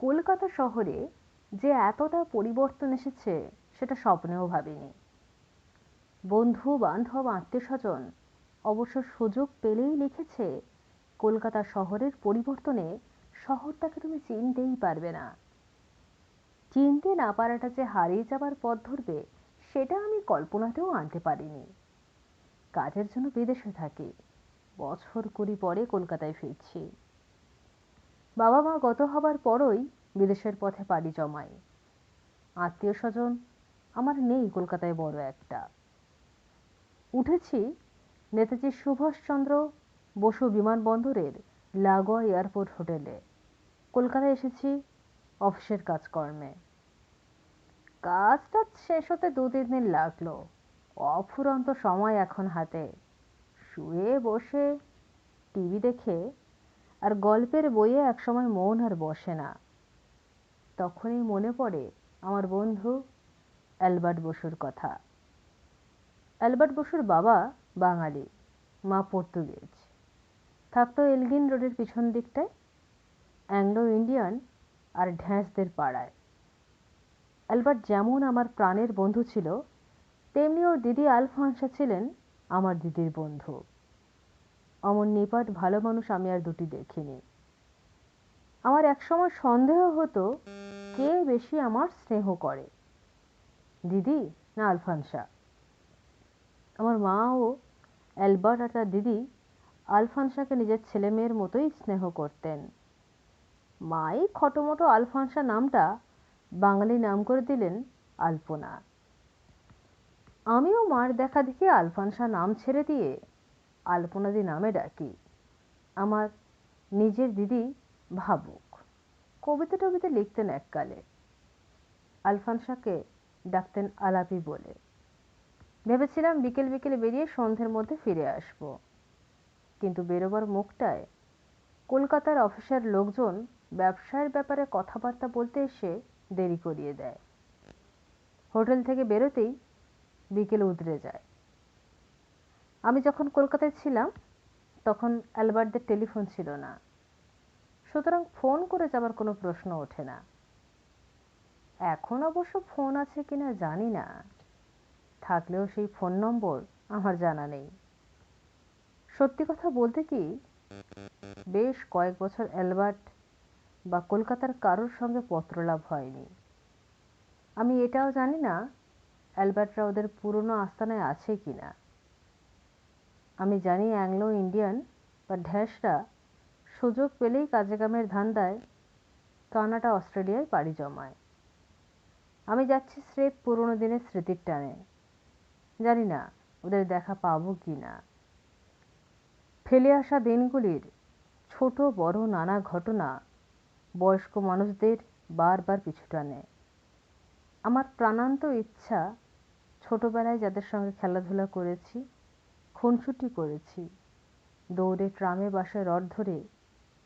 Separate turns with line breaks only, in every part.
কলকাতা শহরে যে এতটা পরিবর্তন এসেছে, সেটা স্বপ্নেও ভাবিনি। বন্ধু, বান্ধব আত্মীয় স্বজন অবশ্য সুযোগ পেলেই লিখেছে, কলকাতা শহরের পরিবর্তনে শহরটাকে তুমি চিনতেই পারবে না। চিনতে না পারাটা যে হারিয়ে যাবার পথ ধরবে, সেটা আমি কল্পনাতেও আনতে পারিনি। কাজের জন্য বিদেশে থাকি, বছর কুড়ি পরে কলকাতায় ফিরছি। বাবা মা গত হবার পরই বিদেশের পথে পাড়ি জমাই আত্মীয় স্বজন আমার নেই কলকাতায় বড় একটা। উঠেছি নেতাজি সুভাষচন্দ্র বসু বিমানবন্দরের লাগোয়া এয়ারপোর্ট হোটেলে। কলকাতায় এসেছি অফিসের কাজকর্মে। কাজটা শেষ হতে দু তিন দিন লাগল। অফুরন্ত সময় এখন হাতে। শুয়ে বসে টিভি দেখে আর গল্পের বইয়ে একসময় মন আর বসে না। তখনই মনে পড়ে আমার বন্ধু অ্যালবার্ট বসুর কথা। অ্যালবার্ট বসুর বাবা বাঙালি, মা পর্তুগিজ। থাকতো এলগিন রোডের পিছন দিকটায়, অ্যাংলো ইন্ডিয়ান আর ঢ্যাঁসদের পাড়ায়। অ্যালবার্ট যেমন আমার প্রাণের বন্ধু ছিল তেমনি ওর দিদি আলফানসা ছিলেন আমার দিদির বন্ধু। অমন নিপাট ভালো মানুষ আমি আর দুটি দেখিনি। আমার একসময় সন্দেহ হতো, কে বেশি আমার স্নেহ করে? দিদি না আলফানসা? আমার মা ও অ্যালবার্ট আর তার দিদি আলফানসাকে নিজের ছেলে মেয়ের মতোই স্নেহ করতেন। মাই খটোমটো আলফানসা নামটা বাঙালি নাম করে দিলেন আলপনা। আমিও মার দেখা দেখি আলফানসা নাম ছেড়ে দিয়ে আলপনাদি নামে ডাকি। আমার নিজের দিদি ভাবুক। কবিতা টবিতা লিখতেন এককালে। আলফানসাকে ডাকতেন আলাপি বলে। ভেবেছিলাম বিকেল বিকেল বেরিয়ে সন্ধ্যের মধ্যে ফিরে আসব। কিন্তু বেরোবার মুখটায় কলকাতার অফিসের লোকজন ব্যবসায়ের ব্যাপারে কথাবার্তা বলতে এসে দেরি করিয়ে দেয়। হোটেল থেকে বেরোতেই বিকেল উতরে যায়। আমি যখন কলকাতায় ছিলাম, তখন অ্যালবার্টদের টেলিফোন ছিল না। সুতরাং ফোন করে যাবার কোনো প্রশ্ন ওঠে না। এখন অবশ্য ফোন আছে কিনা জানি না। থাকলেও সেই ফোন নম্বর আমার জানা নেই। সত্যি কথা বলতে কি, বেশ কয়েক বছর অ্যালবার্ট বা কলকাতার কারোর সঙ্গে পত্রলাভ হয়নি। আমি এটাও জানি না, অ্যালবার্টরা ওদের পুরনো আস্তানায় আছে কি না আমি জানি অ্যাংলো ইন্ডিয়ান বা ঢ্যাসরা সুযোগ পেলেই কাজে কামের ধান্দায় কানাডা অস্ট্রেলিয়ায় পাড়ি জমায়। আমি যাচ্ছি স্রেফ পুরনো দিনের স্মৃতির টানে। জানি না ওদের দেখা পাবো কি না। ফেলে আসা দিনগুলির ছোট বড় নানা ঘটনা বয়স্ক মানুষদের বারবার পিছু টানে। আমার প্রাণান্ত ইচ্ছা ছোটবেলায় যাদের সঙ্গে খেলাধুলা করেছি খুনসুটি করেছি। দৌড়ে ট্রামে বাসে রড ধরে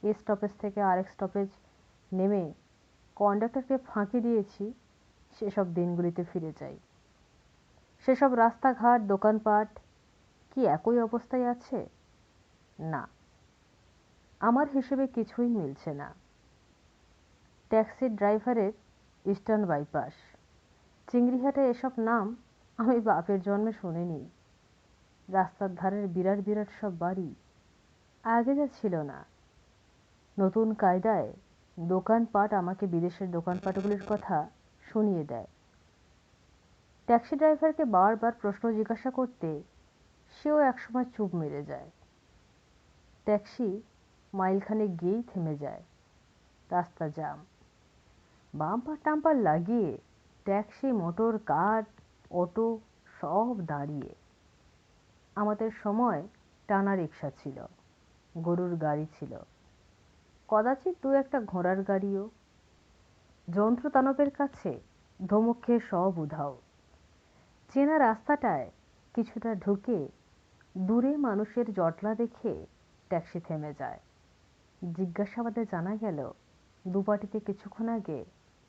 এ স্টপেজ থেকে আরেক স্টপেজ নেমে কন্ডাক্টরকে ফাঁকি দিয়েছি, সেসব দিনগুলিতে ফিরে যাই। সেসব রাস্তাঘাট, দোকানপাট কি একই অবস্থায় আছে? না। আমার হিসেবে কিছুই মিলছে না। ট্যাক্সির ড্রাইভারের ইস্টার্ন বাইপাস। চিংড়িহাটে এসব নাম আমি বাপের জন্মে শুনিনি। রাস্তার ধারের বিরাট বিরাট সব বাড়ি আগে যা ছিল না। নতুন কায়দায় দোকানপাট আমাকে বিদেশের দোকানপাটগুলির কথা শুনিয়ে দেয়। ট্যাক্সি ড্রাইভারকে বারবার প্রশ্ন জিজ্ঞাসা করতে সেও একসময় চুপ মেরে যায়। ট্যাক্সি মাইলখানে গিয়েই থেমে যায়। রাস্তা জাম। বাম্পার টাম্পার লাগিয়ে ট্যাক্সি, মোটর, কার, অটো সব দাঁড়িয়ে। আমাদের সময় টানা রিক্সা ছিল, গরুর গাড়ি ছিল। কদাচিৎ দু একটা ঘোড়ার গাড়িও। যন্ত্রদানবের কাছে ধমক খেয়ে সব উধাও। চেনা রাস্তাটায় কিছুটা ঢুকে দূরে মানুষের জটলা দেখে ট্যাক্সি থেমে যায়। জিজ্ঞাসাবাদে জানা গেল, দুপাটিতে কিছুক্ষণ আগে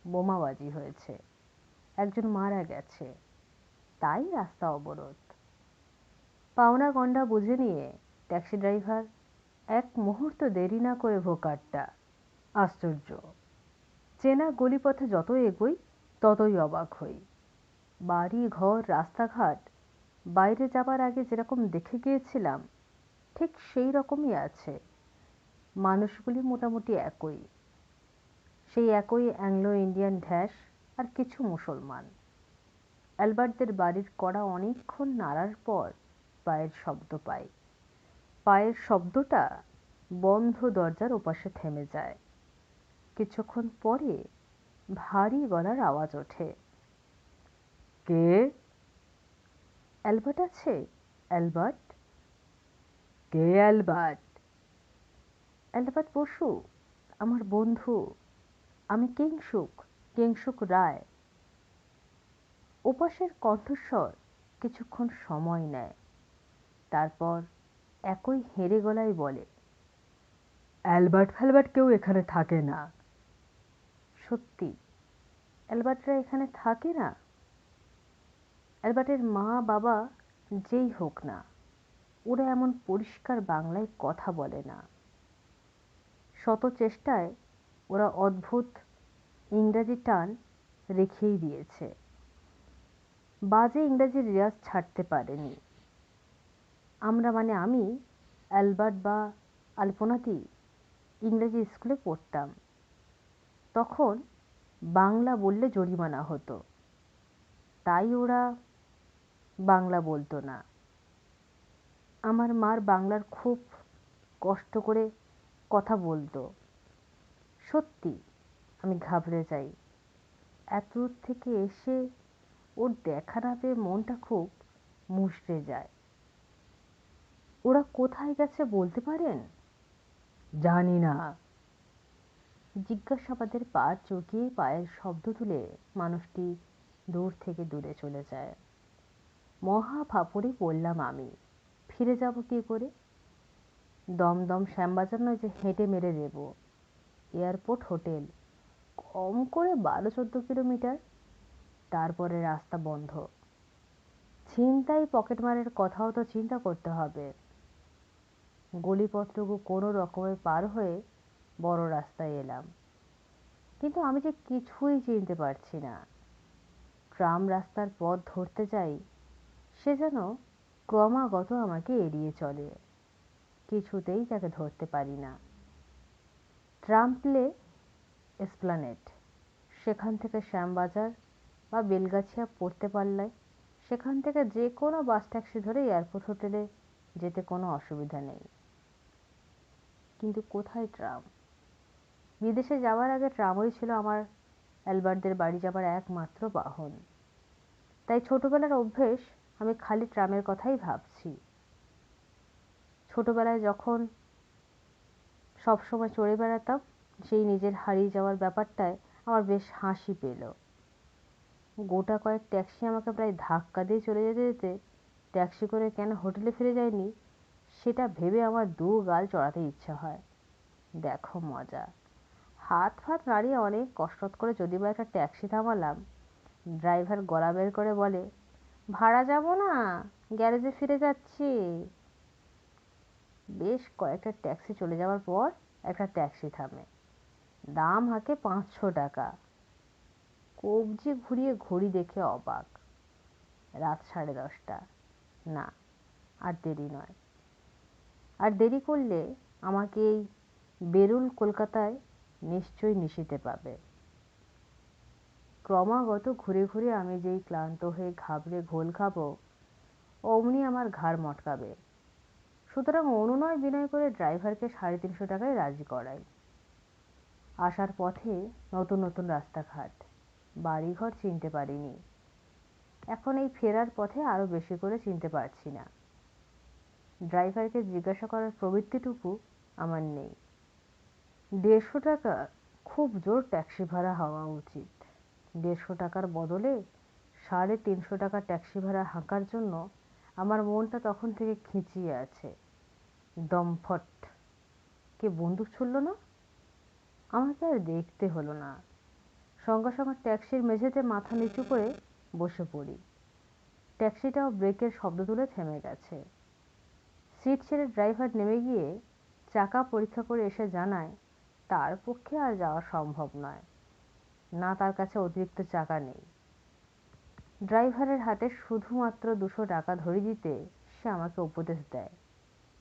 বোমাবাজি হয়েছে। একজন মারা গেছে। তাই রাস্তা অবরোধ। পাওনা গন্ডা বুঝে নিয়ে ট্যাক্সি ড্রাইভার এক মুহূর্ত দেরি না করে ভোকারটা আশ্চর্য। চেনা গলিপথে যত এগোই, ততই অবাক হই। বাড়ি, ঘর, রাস্তাঘাট, বাইরে যাবার আগে যেরকম দেখে গিয়েছিলাম, ঠিক সেই রকমই আছে। মানুষগুলি মোটামুটি একই। সেই একই অ্যাংলো ইন্ডিয়ান ঢ্যাস আর কিছু মুসলমান। অ্যালবার্টদের বাড়ির কড়া অনেকক্ষণ নাড়ার পর পায়ের শব্দ পাই। পায়ের শব্দটা বন্ধ দরজার ওপাশে থেমে যায়। কিছুক্ষণ পরে ভারী গলার আওয়াজ ওঠে। কে? অ্যালবার্ট আছে? অ্যালবার্ট? কে অ্যালবার্ট? অ্যালবার্ট বসু, আমার বন্ধু। আমি কিংসুক কিংসুক রায়। ওপাশের কণ্ঠস্বর কিছুক্ষণ সময় নেয়। তারপর একই হেঁড়ে গলায় বলে অ্যালবার্ট ফ্যালবার্ট কেউ এখানে থাকে না। সত্যি অ্যালবার্টরা এখানে থাকে না? অ্যালবার্টের মা বাবা যেই হোক না ওরা এমন পরিষ্কার বাংলায় কথা বলে না। শত চেষ্টায় ওরা অদ্ভুত ইংরাজি টান রেখেই দিয়েছে। বাজে ইংরাজির রেয়াজ ছাড়তে পারেনি। আমরা মানে আমি, অ্যালবার্ট বা আলপনাদি ইংরেজি স্কুলে পড়তাম। তখন বাংলা বললে জরিমানা হতো। তাই ওরা বাংলা বলতো না। আমার মার বাংলার খুব কষ্ট করে কথা বলতো। সত্যি, আমি ঘাবড়ে যাই। এত দূর থেকে এসে ওর দেখা না পেয়ে মনটা খুব মুষড়ে যায়। ওরা কোথায় গেছে বলতে পারেন? জানি না। জিজ্ঞাসাবাদের পা চকিয়ে পায়ের শব্দ তুলে মানুষটি দূর থেকে দূরে চলে যায়। মহা ফাপড়ে পড়লাম আমি, ফিরে যাব কি করে? দমদম শ্যামবাজার নয় যে হেঁটে মেরে দেব। এয়ারপোর্ট হোটেল, কম করে বারো চোদ্দ কিলোমিটার। তারপরে রাস্তা বন্ধ। ছিনতাই পকেটমারের কথাও তো চিন্তা করতে হবে। গলিপথটুকু কোনো রকমে পার হয়ে বড় রাস্তায় এলাম। কিন্তু আমি যে কিছুই চিনতে পারছি না। ট্রাম রাস্তার পথ ধরতে যাই সে যেন ক্রমাগত আমাকে এড়িয়ে চলে। কিছুতেই তাকে ধরতে পারি না। ট্রাম প্লে এসপ্লানেট। সেখান থেকে শ্যামবাজার বা বেলগাছিয়া পড়তে পারলে সেখান থেকে যে কোনো বাস ট্যাক্সি ধরে এয়ারপোর্ট হোটেলে যেতে কোনো অসুবিধা নেই। কিন্তু কোথায় ট্রাম? বিদেশে যাওয়ার আগে ট্রামই ছিল আমার অ্যালবার্টদের বাড়ি যাবার একমাত্র বাহন। তাই ছোটবেলার অভ্যেস আমি খালি ট্রামের কথাই ভাবছি। ছোটবেলায় যখন সবসময় চড়ে বেড়াতাম, সেই নিজের হারিয়ে যাওয়ার ব্যাপারটায় আমার বেশ হাসি পেল। গোটা কয়েক ট্যাক্সি আমাকে প্রায় ধাক্কা দিয়ে চলে যেতে যেতে ট্যাক্সি করে কেন হোটেলে ফিরে যায়নি সেটা ভেবে আমার দু গাল চড়াতে ইচ্ছা হয়। দেখো মজা। হাত ফাত নাড়িয়ে অনেক কসরত করে যদি বা একটা ট্যাক্সি থামালাম, ড্রাইভার গলা বের করে বলে, ভাড়া যাব না, গ্যারেজে ফিরে যাচ্ছি। বেশ কয়েকটা ট্যাক্সি চলে যাওয়ার পর একটা ট্যাক্সি থামে। দাম হাঁকে পাঁচশো টাকা। কবজি ঘুরিয়ে ঘড়ি দেখে অবাক। রাত সাড়ে দশটা। না, আর দেরি নয়। আর দেরি করলে আমাকে এই বেরুল কলকাতায় নিশ্চয়ই নিশিতে পাবে। ক্রমাগত ঘুরে ঘুরে আমি যেই ক্লান্ত হয়ে ঘাবড়ে ঘোল খাব, অমনি আমার ঘাড় মটকাবে। সুতরাং অনুনয় বিনয় করে ড্রাইভারকে সাড়ে তিনশো টাকায় রাজি করাই। আসার পথে নতুন নতুন রাস্তাঘাট, বাড়িঘর চিনতে পারিনি। এখন এই ফেরার পথে আরও বেশি করে চিনতে পারছি না। ড্রাইভারকে জিজ্ঞাসা করার প্রবৃত্তিটুকু আমার নেই। দেড়শো টাকা খুব জোর ট্যাক্সি ভাড়া হওয়া উচিত। দেড়শো টাকার বদলে সাড়ে তিনশো টাকা ট্যাক্সি ভাড়া হাঁকার জন্য আমার মনটা তখন থেকে খিঁচিয়ে আছে। দমফট কে বন্দুক ছুড়ল না? আমাকে আর দেখতে হলো না। সঙ্গে সঙ্গে ট্যাক্সির মেঝেতে মাথা নিচু করে বসে পড়ি। ট্যাক্সিটাও ব্রেকের শব্দ তুলে থেমে গেছে। সিট ছেড়ে ড্রাইভার নেমে গিয়ে চাকা পরীক্ষা করে এসে জানায়, তার পক্ষে আর যাওয়া সম্ভব নয়। না, তার কাছে অতিরিক্ত চাকা নেই। ড্রাইভারের হাতে শুধুমাত্র দুশো টাকা ধরিয়ে দিতে সে আমাকে উপদেশ দেয়।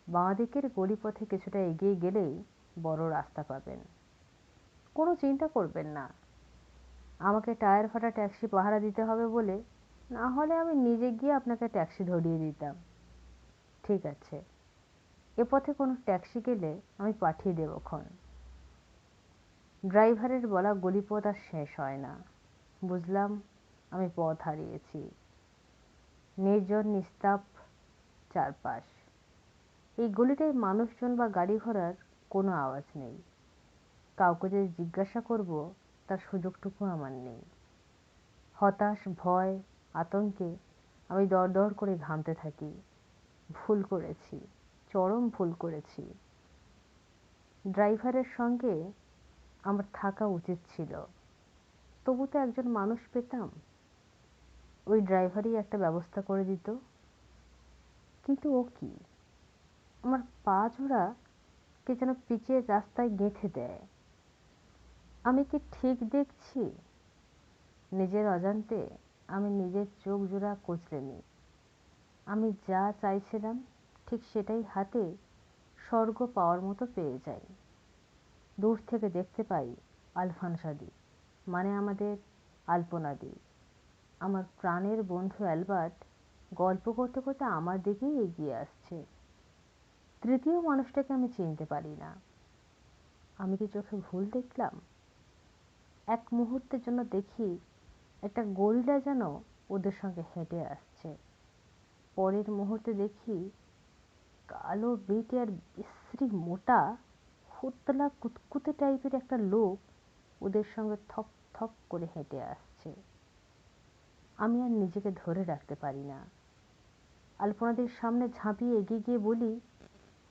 বাঁ দিকের গলিপথে কিছুটা এগিয়ে গেলেই বড় রাস্তা পাবেন। কোনো চিন্তা করবেন না। আমাকে টায়ার ফাটা ট্যাক্সি পাহারা দিতে হবে বলে, না হলে আমি নিজে গিয়ে আপনাকে ট্যাক্সি ধরিয়ে দিতাম। ঠিক আছে। এ পথে কোনো ট্যাক্সি গেলে আমি পাঠিয়ে দেবক্ষণ ড্রাইভারের বলা গলিপথ আর শেষ হয় না। বুঝলাম, আমি পথ হারিয়েছি। নির্জন, নিস্তাপ চারপাশ। এই গলিটায় মানুষজন বা গাড়ি ঘোড়ার কোনো আওয়াজ নেই। কাউকে যদি জিজ্ঞাসা করব, তার সুযোগটুকু আমার নেই। হতাশ, ভয়, আতঙ্কে আমি দর দর করে ঘামতে থাকি। ভুল করেছি। চরম ভুল করেছি। ড্রাইভারের সঙ্গে আমার থাকা উচিত ছিল। তবু তো একজন মানুষ পেতাম। ওই ড্রাইভারই একটা ব্যবস্থা করে দিত। কিন্তু ও কি? আমার পা জোড়া কে যেন পিচের রাস্তায় গেঁথে দেয়। আমি কি ঠিক দেখছি? নিজের অজান্তে আমি নিজের চোখ জোড়া কচলে নিই আমি যা চাইছিলাম ঠিক সেটাই হাতে স্বর্গ পাওয়ার মতো পেয়ে যাই। দূর থেকে দেখতে পাই আলফানসাদি মানে আমাদের আলপনাদি আমার প্রাণের বন্ধু অ্যালবার্ট গল্প করতে করতে আমার দিকেই এগিয়ে আসছে। তৃতীয় মানুষটাকে আমি চিনতে পারি না। আমি কি চোখে ভুল দেখলাম? এক মুহূর্তের জন্য দেখি একটা গরিলা যেন ওদের সঙ্গে হেঁটে আসছে। পরের মুহূর্তে দেখি কালো বেটে আর বিশ্রী মোটা হোতলা কুতকুতে টাইপের একটা লোক ওদের সঙ্গে থপ থপ করে হেঁটে আসছে। আমি আর নিজেকে ধরে রাখতে পারি না। আলপনাদের সামনে ঝাঁপিয়ে এগিয়ে গিয়ে বলি,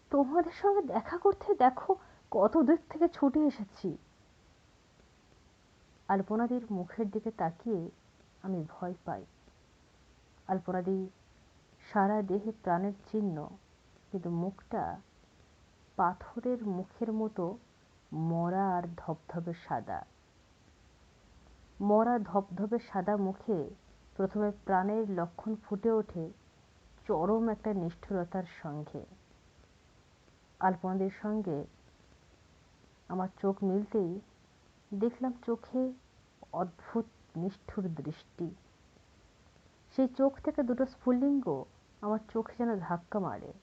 তোমাদের সঙ্গে দেখা করতে দেখো, কত দূর থেকে ছুটে এসেছি। আলপনাদির মুখের দিকে তাকিয়ে আমি ভয় পাই। আলপনাদি সারা দেহে প্রাণের চিহ্ন কিন্তু মুখটা পাথরের মুখের মতো মরা আর ধবধবে সাদা। মরা ধবধবে সাদা মুখে প্রথমে প্রাণের লক্ষণ ফুটে ওঠে চরম একটা নিষ্ঠুরতার সঙ্গে। আলপনাদের সঙ্গে আমার চোখ মিলতেই দেখলাম চোখে অদ্ভুত নিষ্ঠুর দৃষ্টি। সেই চোখ থেকে দুটো স্ফুলিঙ্গ আমার চোখে যেন ধাক্কা মারে।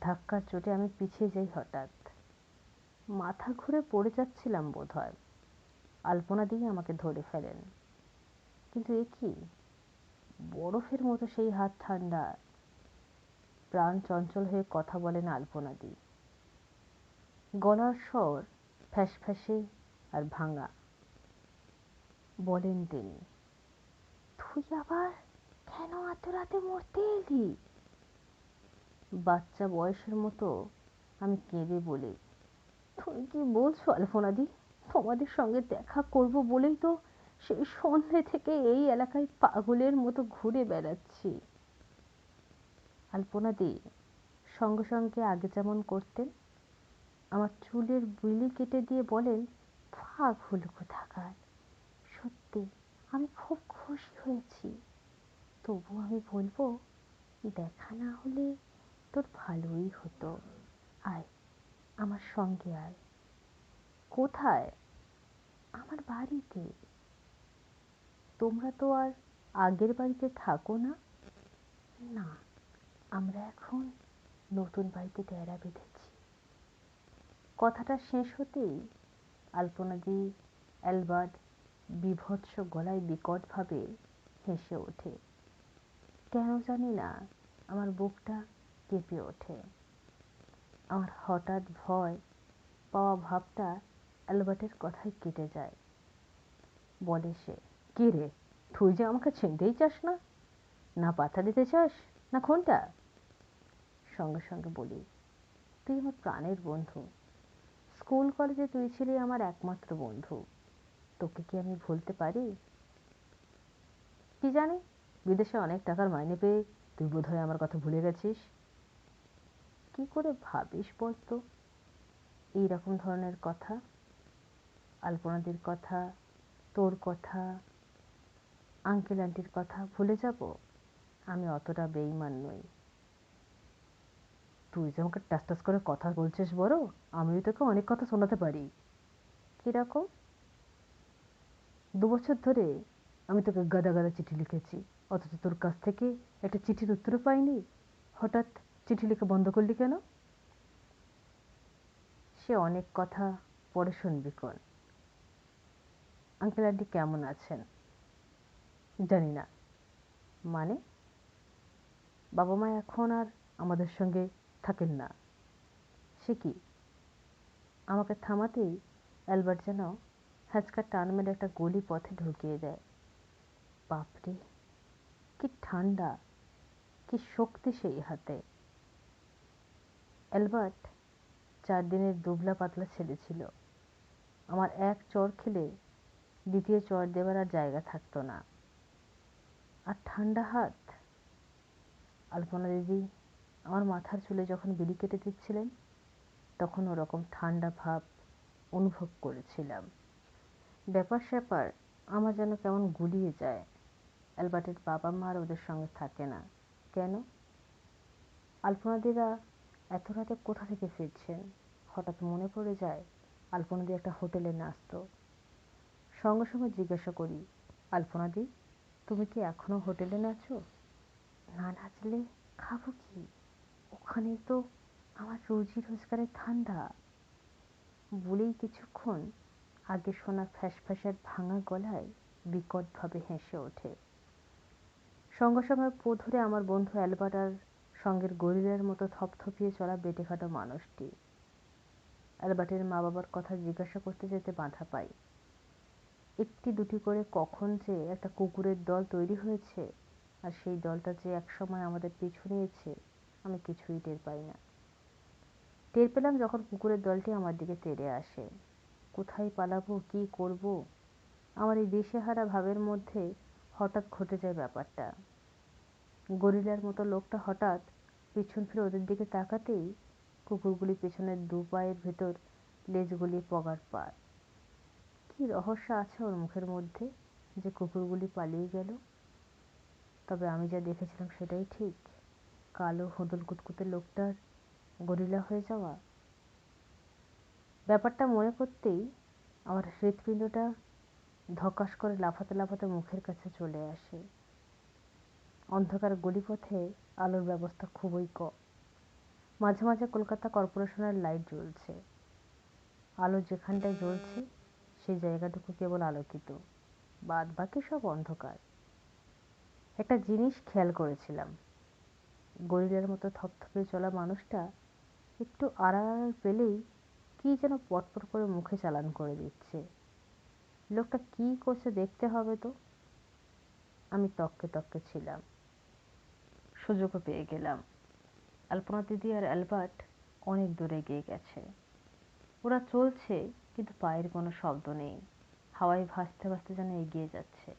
ধাক্কার চোটে আমি পিছিয়ে যাই হঠাৎ। মাথা ঘুরে পড়ে যাচ্ছিলাম বোধ হয় আলপনা দিয়ে আমাকে ধরে ফেলেন। কিন্তু এ কি? বরফের মতো সেই হাত ঠান্ডা। প্রাণ চঞ্চল হয়ে কথা বলেন আলপনা আলপনাদি গলার স্বর ফ্যাস ফ্যাসফ্যাসে আর ভাঙা। বলেন তিনি, তুই আবার কেন এত রাতে মরতে এলি? বাচ্চা বয়সের মতো আমি কেঁদে বলি, তুমি কি বলছো আলফোনাদি? তোমাদের সঙ্গে দেখা করব বলেই তো সেই সন্ধে থেকে এই এলাকায় পাগলের মতো ঘুরে বেড়াচ্ছি। আলপনাদি সঙ্গে সঙ্গে আগে যেমন করতেন, আমার চুলের বিলি কেটে দিয়ে বলেন, পাগল কোথাকার? সত্যি আমি খুব খুশি হয়েছি। তবু আমি বলব, দেখা না হলে তোর ভালোই হতো। আয়, আমার সঙ্গে আয়। কোথায়? আমার বাড়িতে। তোমরা তো আর আগের বাড়িতে থাকো না? না, আমরা এখন নতুন বাড়িতে ডেরা বেঁধেছি। কথাটা শেষ হতেই আলপনাদি অ্যালবার্ট বিভৎস গলায় বিকটভাবে হেসে ওঠে। কেন জানি না, আমার বুকটা কেঁপে ওঠে। আমার হঠাৎ ভয় পাওয়া ভাবটা অ্যালবার্টের কথায় কেটে যায়। বলে সে, কে রে, তুই যে আমাকে চিনতেই চাস না? না পাথা দিতে চাস, না কোনটা সঙ্গে সঙ্গে বলি, তুই আমার প্রাণের বন্ধু। স্কুল কলেজে তুই ছিলি আমার একমাত্র বন্ধু। তোকে কি আমি ভুলতে পারি? কি জানি, বিদেশে অনেক টাকার মাইনে পেয়ে তুই বোধহয় আমার কথা ভুলে গেছিস? কি করে ভাবিস বলতো? এইরকম ধরনের কথা, আলপনাদির কথা, তোর কথা আঙ্কেল আন্টির কথা ভুলে যাব? আমি অতটা বেইমান নই। তুই যে আমাকে টাস টাস করে কথা বলছিস বড়, আমিও তোকে অনেক কথা শোনাতে পারি। কীরকম দু বছর ধরে আমি তোকে গাদা গাদা চিঠি লিখেছি, অথচ তোর কাছ থেকে একটা চিঠির উত্তরও পাইনি। হঠাৎ চিঠি লিখে বন্ধ করলি কেন? সে অনেক কথা পরে শুনবি কোন? আঙ্কেল আন্টি কেমন আছেন? জানি না। মানে? বাবা মা এখন আর আমাদের সঙ্গে থাকেন না। সে কি? আমাকে থামাতেই অ্যালবার্ট যেন হ্যাচকা টান মেরে একটা গলি পথে ঢুকিয়ে দেয়। বাপরে! কি ঠান্ডা, কি শক্তি সেই হাতে। অ্যালবার্ট চার দিনের দুবলা পাতলা ছেলে ছিল। আমার এক চর খেলে দ্বিতীয় চর দেবার আর জায়গা থাকতো না। আর ঠান্ডা হাত? আলপনা দিদি, আমার মাথার চুলে যখন বিড়ি কেটে দিচ্ছিলেন, তখন ওরকম ঠান্ডা ভাব অনুভব করেছিলাম। ব্যাপার স্যাপার, আমার যেন কেমন গুলিয়ে যায়। অ্যালবার্টের বাবা মা আর ওদের সঙ্গে থাকে না। কেন? আলপনাদিরা এত রাতে কোথা থেকে ফিরছেন? হঠাৎ মনে পড়ে যায়, আলপনাদি একটা হোটেলে নাচত। সঙ্গে সঙ্গে জিজ্ঞাসা করি, আলপনাদি, তুমি কি এখনও হোটেলে নাচো? না নাচলে খাব কি? ওখানে তো আমার রোজি রোজগারের ধান্দা। বলেই কিছুক্ষণ আগে শোনা ফ্যাঁসফ্যাঁসের ভাঙা গলায় বিকটভাবে হেসে ওঠে। সঙ্গে সঙ্গে পো ধরে আমার বন্ধু অ্যালবার্ট আর সঙ্গের গরিলার মতো থপথপিয়ে চলা বেটেখাটো মানুষটি। অ্যালবার্টের মা বাবার কথা জিজ্ঞাসা করতে যেতে বাধা পাই একটি দুটি করে কখন যে একটা কুকুরের দল তৈরি হয়েছে, আর সেই দলটা যে একসময় আমাদের পিছু নিয়েছে, আমি কিছুই টের পাই না। টের পেলাম যখন কুকুরের দলটি আমার দিকে তেড়ে আসে। কোথায় পালাবো, কি করব? আমার এই দিশেহারা ভাবের মধ্যে হঠাৎ ঘটে যায় ব্যাপারটা। গরিলার মতো লোকটা হঠাৎ পিছন ফিরে ওদের দিকে তাকাতেই কুকুরগুলি পেছনের দু পায়ের ভেতর লেজগুলি পগার পার কি রহস্য আছে ওর মুখের মধ্যে যে কুকুরগুলি পালিয়ে গেল? তবে আমি যা দেখেছিলাম সেটাই ঠিক। কালো, হুদল কুতকুতে লোকটার গরিলা হয়ে যাওয়া। ব্যাপারটা মনে করতেই আমার হৃৎপিণ্ডটা ধকাস করে লাফাতে লাফাতে মুখের কাছে চলে আসে। অন্ধকার গলিপথে আলোর ব্যবস্থা খুবই কম। মাঝে মাঝে কলকাতা কর্পোরেশনের লাইট জ্বলছে। আলো যেখানটায় জ্বলছে, সেই জায়গাটুকু কেবল আলোকিত। বাদ বাকি সব অন্ধকার। একটা জিনিস খেয়াল করেছিলাম। গরিলার মতো থপথপে চলা মানুষটা একটু আড়াল পেলেই কি যেন পটপট করে মুখে চালান করে দিচ্ছে। লোকটা কি করছে দেখতে হবে তো? আমি তককে তককে ছিলাম। সুযোগও পেয়ে গেলাম। আলপনা দিদি আর অ্যালবার্ট অনেক দূরে এগিয়ে গেছে। ওরা চলছে, কিন্তু পায়ের কোনো শব্দ নেই। হাওয়ায় ভাসতে ভাসতে যেন এগিয়ে যাচ্ছে।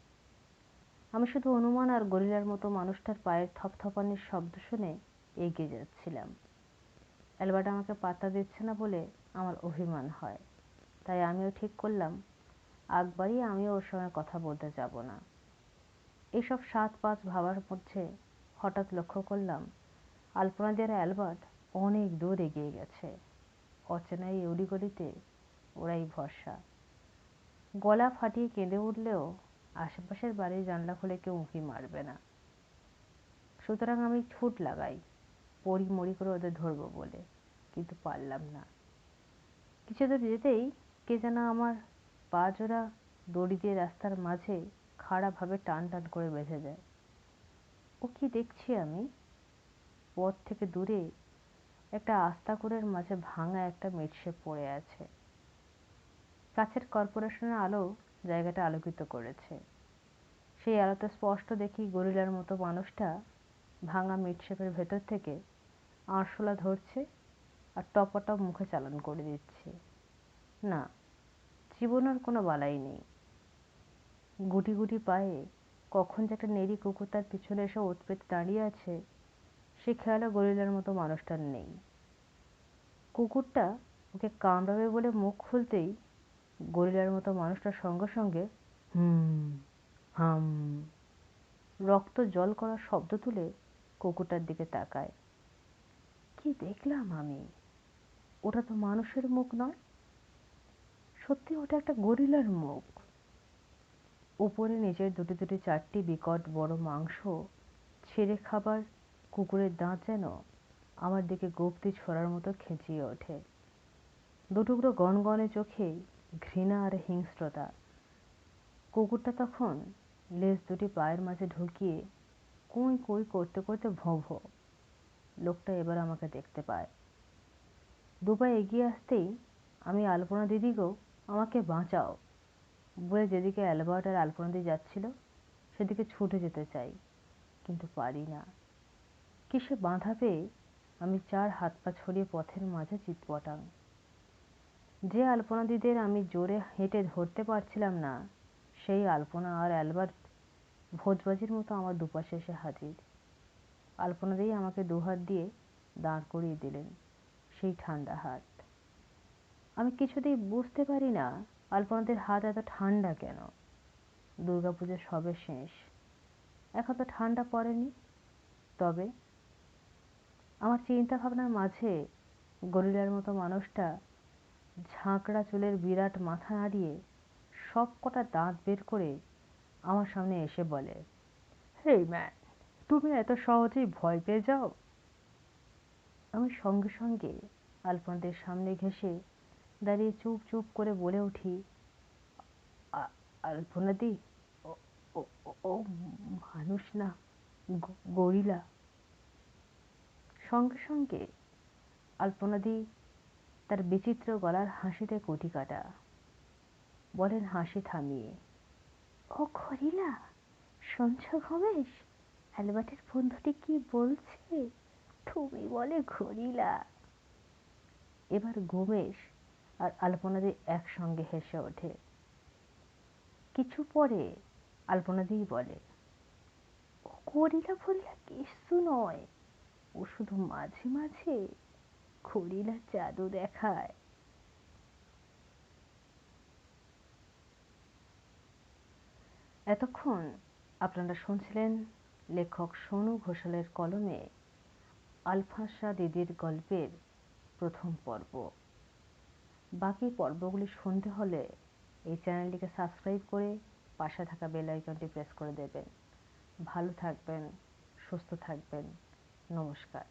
আমি শুধু অনুমান আর গরিলার মতো মানুষটার পায়ের থপথপানির শব্দ শুনে এগিয়ে যাচ্ছিলাম। অ্যালবার্ট আমাকে পাত্তা দিচ্ছে না বলে আমার অভিমান হয়। তাই আমিও ঠিক করলাম আগবারই আমিও ওর সঙ্গে কথা বলতে যাব না। এসব সাত পাঁচ ভাবার মধ্যে হঠাৎ লক্ষ্য করলাম আলপনা আলপনাদের অ্যালবার্ট অনেক দূর এগিয়ে গেছে। অচেনা এই অলিগলিতে ওরাই ভরসা। গলা ফাটিয়ে কেঁদে উঠলেও আশেপাশের বাড়ির জানলা খুলে কেউ উঁকি মারবে না। সুতরাং আমি ছুট লাগাই পড়ি মরি করে ওদের ধরবো বলে, কিন্তু পারলাম না। কিছু দূর যেতেই কে যেন আমার পা জোড়া দড়ি দিয়ে রাস্তার মাঝে খাড়াভাবে টান টান করে বেঁধে দেয়। ও কি দেখছি আমি। পথ থেকে দূরে একটা আস্তাকুড়ের মাঝে ভাঙা একটা মেটসে পড়ে আছে। কাছের কর্পোরেশনের আলো জায়গাটা আলোকিত করেছে। সেই আলোতে স্পষ্ট দেখি গরিলার মতো মানুষটা ভাঙা মিটশেপের ভেতর থেকে আরশোলা ধরছে আর টপাটপ মুখে চালান করে দিচ্ছে। না, জীবনের কোনো বালাই নেই। গুটি গুটি পায়ে কখন যে একটা নেড়ি কুকুর তার পিছনে এসে ওত পেতে দাঁড়িয়ে আছে, সে খেয়ালও গরিলার মতো মানুষটার নেই। কুকুরটা ওকে কামড়াবে বলে মুখ খুলতেই গরিলার মতো মানুষটার সঙ্গে সঙ্গে হুম, হাম, রক্ত জল করার শব্দ তুলে কুকুরটার দিকে তাকায়। কি দেখলাম আমি? ওটা তো মানুষের মুখ নয়। সত্যি ওটা একটা গরিলার মুখ। উপরে নিচের দুটি দুটি চারটি বিকট বড় মাংস, ছেড়ে খাবার, কুকুরের দাঁত যেন আমার দিকে গোপ্তি ছোড়ার মতো খেঁচিয়ে ওঠে। দুটুকরো গনগনে চোখে ঘৃণা আর হিংস্রতা। কুকুরটা তখন লেজ দুটি পায়ের মাঝে ঢুকিয়ে কুঁই কুঁই করতে করতে ভোঁ, লোকটা এবার আমাকে দেখতে পায়। দুপায়ে এগিয়ে আসতেই আমি আলপনা দিদিকেও আমাকে বাঁচাও বলে যেদিকে অ্যালবার্ট আর আলপনা দিয়ে যাচ্ছিল, সেদিকে ছুটে যেতে চাই, কিন্তু পারি না। কিসে বাঁধা পেয়ে আমি চার হাত পা ছড়িয়ে পথের মাঝে চিৎপটাং। যে আলপনা দিদের আমি জোরে হেঁটে ধরতে পারছিলাম না, সেই আলপনা আর অ্যালবার্ট ভোজবাজির মতো আমার দুপাশে এসে হাজির। আলপনা আমাকে দুহাত দিয়ে দাঁড় করিয়ে দিলেন, সেই ঠান্ডা হাত। আমি কিছুতেই বুঝতে পারি না আলপনাদের হাত এত ঠান্ডা কেন? দুর্গাপুজো সবে শেষ। এখন তো ঠান্ডা পড়েনি। তবে আমার চিন্তা ভাবনার মাঝে গরিলার মতো মানুষটা ঝাঁকড়া চুলের বিরাট মাথা নাড়িয়ে সব কটা দাঁত বের করে আমার সামনে এসে বলে হে ম্যান, তুমি এত সহজেই ভয় পেয়ে যাও? আমি সঙ্গে সঙ্গে আলপনাদের সামনে ঘেসে দাঁড়িয়ে চুপ চুপ করে বলে উঠি আলপনাদি ও মানুষ না গরিলা। সঙ্গে সঙ্গে আলপনাদি তার বিচিত্র গলার হাসিতে কটি কাটা। বলেন, হাসি থামিয়ে। ও খরিলা শুনছ ঘমেশ অ্যালবার্টের বন্ধুটি কি বলছে? তুমি বলে গরিলা। এবার গোমেশ আর আলপনাদি একসঙ্গে হেসে ওঠে। কিছু পরে আলপনাদিই বলে ও গরিলা ফরিলা কিছু নয়, ও শুধু মাঝে মাঝে গরিলার জাদু দেখায়। এতক্ষণ আপনারা শুনছিলেন লেখক সোনু ঘোষালের কলমে আলফাসা দিদির গল্পের প্রথম পর্ব। বাকি পর্বগুলি শুনতে হলে এই চ্যানেলটিকে সাবস্ক্রাইব করে পাশে থাকা বেল আইকনটি প্রেস করে দেবেন। ভালো থাকবেন, সুস্থ থাকবেন। নমস্কার।